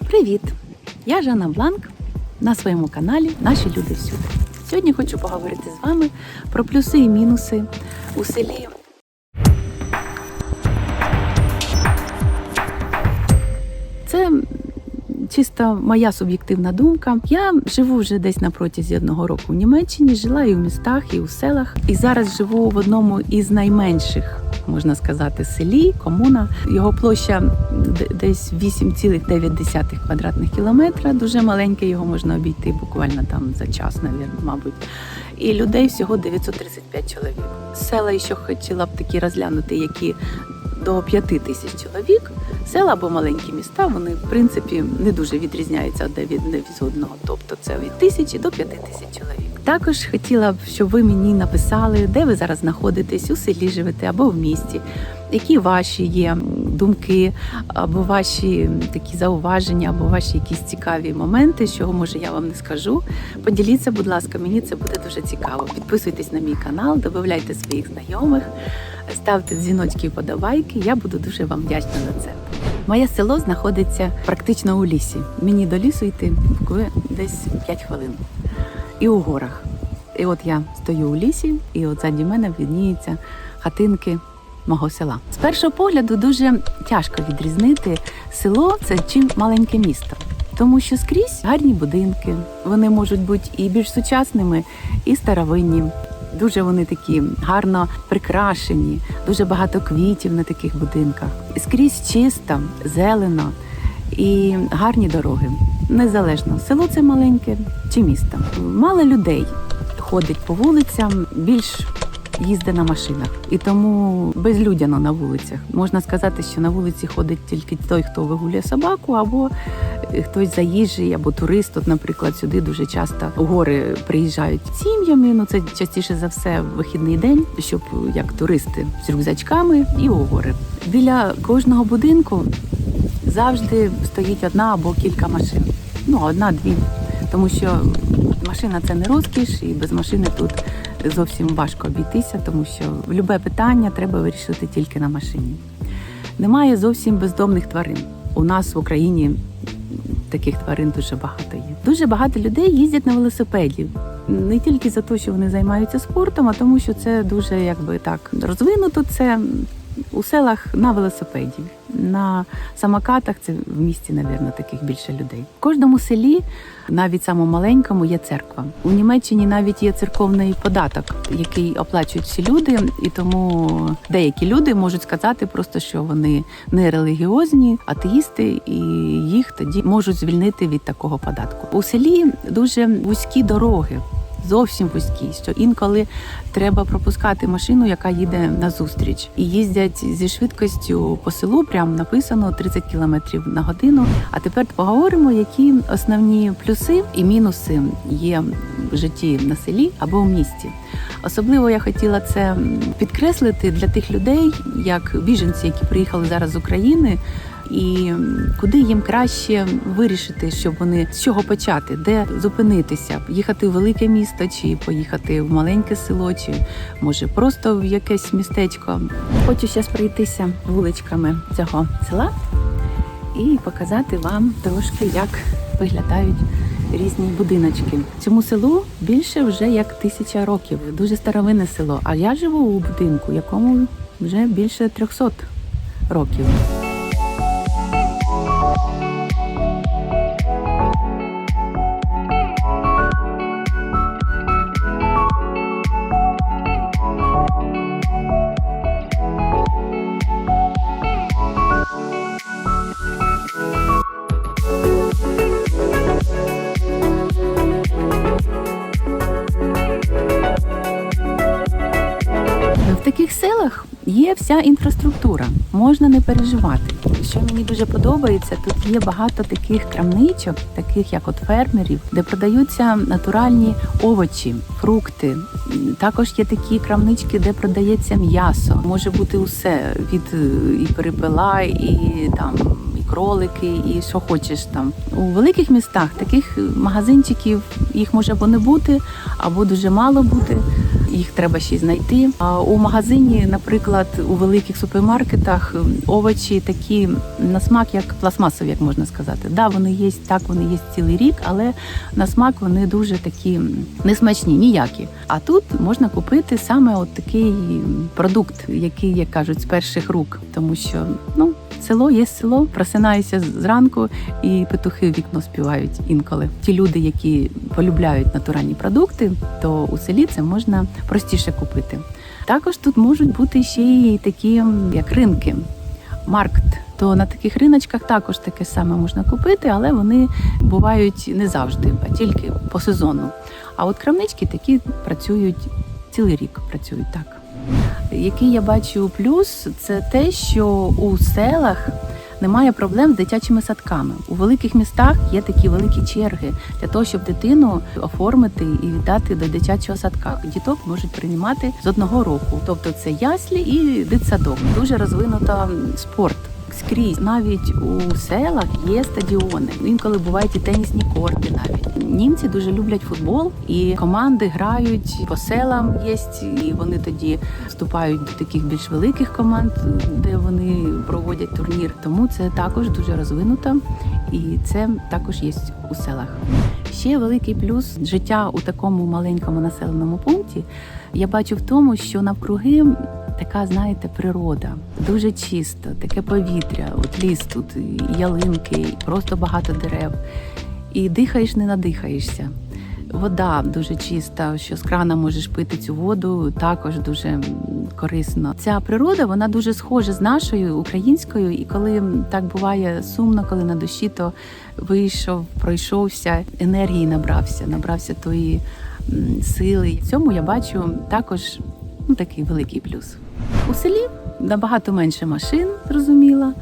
Привіт! Я Жанна Бланк на своєму каналі Наші люди всюди. Сьогодні хочу поговорити з вами про плюси і мінуси у селі. Це чисто моя суб'єктивна думка. Я живу вже десь на протязі одного року в Німеччині, жила і в містах, і у селах. І зараз живу в одному із найменших, можна сказати, селі, комуна. Його площа десь 8,9 квадратних кілометра. Дуже маленьке, його можна обійти буквально там за час, мабуть. І людей всього 935 чоловік. Села, що хотіла б такі розглянути, які до 5 тисяч чоловік. Села або маленькі міста, вони в принципі не дуже відрізняються одне від не від одного. Тобто це від тисячі до п'яти тисяч чоловік. Також хотіла б, щоб ви мені написали, де ви зараз знаходитесь, у селі живете або в місті, які ваші є думки, або ваші такі зауваження, або ваші якісь цікаві моменти, що може я вам не скажу. Поділіться, будь ласка, мені це буде дуже цікаво. Підписуйтесь на мій канал, додавайте своїх знайомих, ставте дзвіночки і подавайки. Я буду дуже вам вдячна за це. Моє село знаходиться практично у лісі. Мені до лісу йти десь 5 хвилин. І у горах. І от я стою у лісі, і от ззаді мене відніються хатинки мого села. З першого погляду дуже тяжко відрізнити село це чи маленьке місто. Тому що скрізь гарні будинки, вони можуть бути і більш сучасними, і старовинні. Дуже вони такі гарно прикрашені, дуже багато квітів на таких будинках. Скрізь чисто, зелено і гарні дороги. Незалежно, село це маленьке чи місто. Мало людей ходить по вулицям, більш їздить на машинах. І тому безлюдяно на вулицях. Можна сказати, що на вулиці ходить тільки той, хто вигулює собаку, або е, хтось заїжджий, або турист. От, наприклад, сюди дуже часто у гори приїжджають сім'ями. Ну це частіше за все в вихідний день, щоб як туристи з рюкзачками і у гори. Біля кожного будинку завжди стоїть одна або кілька машин. Ну, одна-дві. Тому що машина це не розкіш, і без машини тут зовсім важко обійтися, тому що любе питання треба вирішити тільки на машині. Немає зовсім бездомних тварин. У нас в Україні таких тварин дуже багато є. Дуже багато людей їздять на велосипеді. Не тільки за те, що вони займаються спортом, а тому, що це дуже якби так розвинуто. Це у селах на велосипеді, на самокатах це в місті, напевно, таких більше людей. В кожному селі, навіть самому маленькому, є церква. У Німеччині навіть є церковний податок, який оплачують всі люди, і тому деякі люди можуть сказати просто, що вони не релігіозні, атеїсти, і їх тоді можуть звільнити від такого податку. У селі дуже вузькі дороги зовсім вузькі, що інколи треба пропускати машину, яка їде назустріч, і їздять зі швидкістю по селу. Прям написано 30 км на годину. А тепер поговоримо, які основні плюси і мінуси є в житті на селі або в місті. Особливо я хотіла це підкреслити для тих людей, як біженці, які приїхали зараз з України. І куди їм краще вирішити, щоб вони з чого почати, де зупинитися, їхати в велике місто, чи поїхати в маленьке село, чи може просто в якесь містечко. Хочу зараз пройтися вуличками цього села і показати вам трошки, як виглядають різні будиночки. Цьому селу більше вже як тисяча років. Дуже старовинне село. А я живу у будинку, якому вже більше 300 років. В вся інфраструктура, можна не переживати. Що мені дуже подобається, тут є багато таких крамничок, таких як от фермерів, де продаються натуральні овочі, фрукти. Також є такі крамнички, де продається м'ясо. Може бути усе від е, і перепела, і там кролики, і що хочеш там. У великих містах таких магазинчиків їх може або не бути, або дуже мало бути. Їх треба ще й знайти. А у магазині, наприклад, у великих супермаркетах овочі такі на смак, як пластмасові, як можна сказати. Да, вони є так, вони є цілий рік, але на смак вони дуже такі несмачні, ніякі. А тут можна купити саме от такий продукт, який, як кажуть, з перших рук, тому що ну. Село є село, просинаюся зранку, і петухи в вікно співають інколи. Ті люди, які полюбляють натуральні продукти, то у селі це можна простіше купити. Також тут можуть бути ще й такі, як ринки, маркт. То на таких риночках також таке саме можна купити, але вони бувають не завжди, а тільки по сезону. А от крамнички такі працюють цілий рік, працюють так. Який я бачу плюс, це те, що у селах немає проблем з дитячими садками. У великих містах є такі великі черги для того, щоб дитину оформити і віддати до дитячого садка. Діток можуть приймати з одного року, тобто це яслі і дитсадок. Дуже розвинуто спорт. Скрізь навіть у селах є стадіони. Інколи бувають і тенісні корти. Навіть німці дуже люблять футбол, і команди грають по селам. Є і вони тоді вступають до таких більш великих команд, де вони проводять турнір. Тому це також дуже розвинуто, і це також є у селах. Ще великий плюс життя у такому маленькому населеному пункті. Я бачу в тому, що навкруги така, знаєте, природа дуже чисто, таке повітря. От ліс тут, ялинки, просто багато дерев. І дихаєш, не надихаєшся. Вода дуже чиста, що з крана можеш пити цю воду, також дуже корисно. Ця природа вона дуже схожа з нашою українською, і коли так буває сумно, коли на душі, то вийшов, пройшовся, енергії набрався, набрався тої сили. Цьому я бачу також ну, такий великий плюс. У селі набагато менше машин, зрозуміло.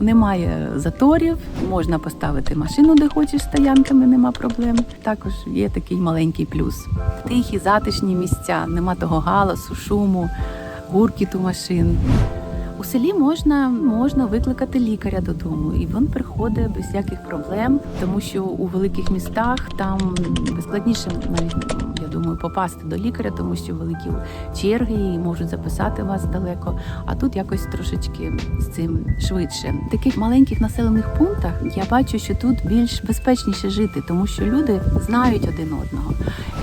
Немає заторів, можна поставити машину, де хочеш, стоянками нема проблем. Також є такий маленький плюс. Тихі, затишні місця, нема того галасу, шуму, гуркіту машин. У селі можна, можна викликати лікаря додому, і він приходить без всяких проблем, тому що у великих містах там складніше навіть думаю попасти до лікаря, тому що великі черги і можуть записати вас далеко. А тут якось трошечки з цим швидше. В таких маленьких населених пунктах я бачу, що тут більш безпечніше жити, тому що люди знають один одного.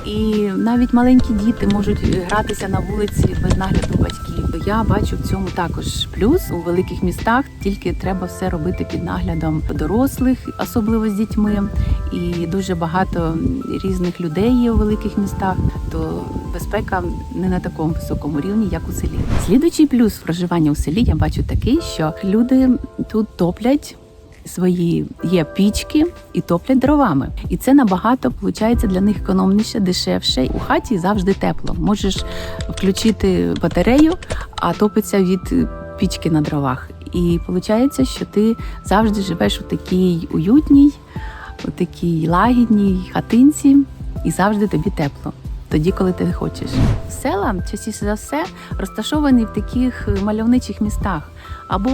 І навіть маленькі діти можуть гратися на вулиці без нагляду батьків. Я бачу в цьому також плюс у великих містах. Тільки треба все робити під наглядом дорослих, особливо з дітьми. І дуже багато різних людей є у великих містах. То безпека не на такому високому рівні, як у селі. Слідуючий плюс проживання у селі я бачу такий, що люди тут топлять свої є пічки і топлять дровами. І це набагато виходить для них економніше, дешевше. У хаті завжди тепло. Можеш включити батарею, а топиться від пічки на дровах. І виходить, що ти завжди живеш у такій уютній, у такій лагідній хатинці, і завжди тобі тепло. Тоді, коли ти хочеш. Села частіше за все розташовані в таких мальовничих містах, або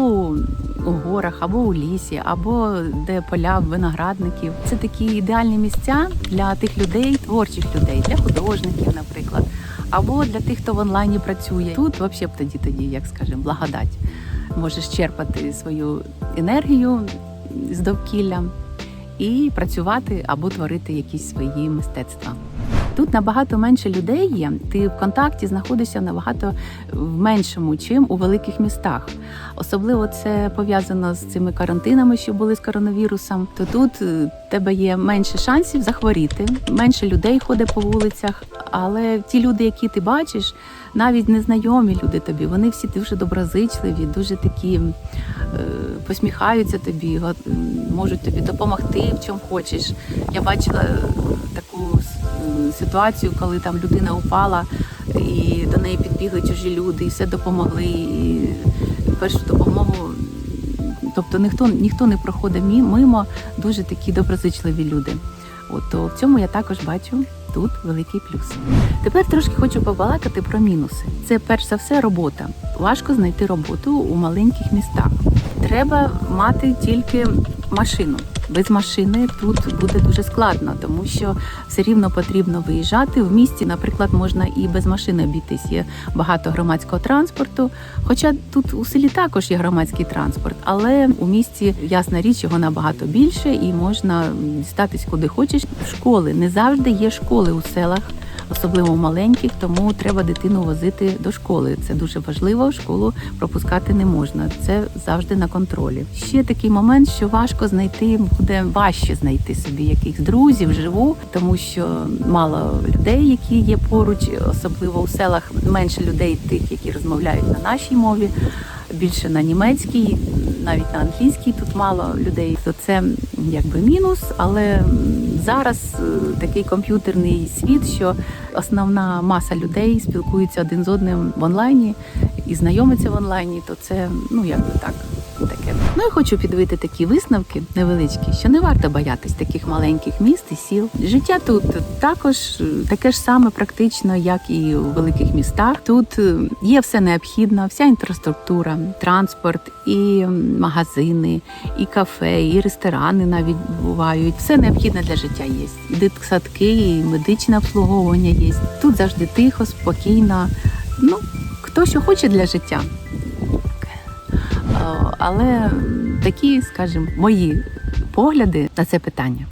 у горах, або у лісі, або де поля виноградників. Це такі ідеальні місця для тих людей, творчих людей, для художників, наприклад, або для тих, хто в онлайні працює. Тут взагалі тоді, тоді, як скажемо, благодать. Можеш черпати свою енергію з довкілля і працювати або творити якісь свої мистецтва. Тут набагато менше людей є. Ти в контакті знаходишся набагато в меншому, чим у великих містах. Особливо це пов'язано з цими карантинами, що були з коронавірусом. То тут е, тебе є менше шансів захворіти, менше людей ходить по вулицях. Але ті люди, які ти бачиш, навіть незнайомі люди тобі, вони всі дуже доброзичливі, дуже такі е, посміхаються тобі, можуть тобі допомогти в чому хочеш. Я бачила е, ситуацію, коли там людина упала, і до неї підбігли чужі люди, і все допомогли. І першу допомогу. Тобто ніхто ніхто не проходить мимо, дуже такі доброзичливі люди. От то в цьому я також бачу тут великий плюс. Тепер трошки хочу побалакати про мінуси. Це перш за все робота. Важко знайти роботу у маленьких містах. Треба мати тільки машину. Без машини тут буде дуже складно, тому що все рівно потрібно виїжджати. В місті, наприклад, можна і без машини обійтись. Є багато громадського транспорту. Хоча тут у селі також є громадський транспорт, але у місті ясна річ його набагато більше і можна дістатись куди хочеш. Школи не завжди є школи у селах. Особливо маленьких, тому треба дитину возити до школи. Це дуже важливо. Школу пропускати не можна. Це завжди на контролі. Ще такий момент, що важко знайти, буде важче знайти собі якихось друзів живу, тому що мало людей, які є поруч, особливо у селах менше людей, тих, які розмовляють на нашій мові, більше на німецькій, навіть на англійській тут мало людей. То це якби мінус, але зараз е, такий комп'ютерний світ, що основна маса людей спілкується один з одним в онлайні і знайомиться в онлайні, то це ну якби так. Таке. Ну і хочу підвити такі висновки невеличкі, що не варто боятись таких маленьких міст і сіл. Життя тут також е, таке ж саме практично, як і у великих містах. Тут е, є все необхідне, вся інфраструктура, транспорт, і магазини, і кафе, і ресторани навіть бувають. Все необхідне для життя є. І дитсадки, і медичне обслуговування є. Тут завжди тихо, спокійно. Ну, хто що хоче для життя. Е, Але такі, скажімо, мої погляди на це питання.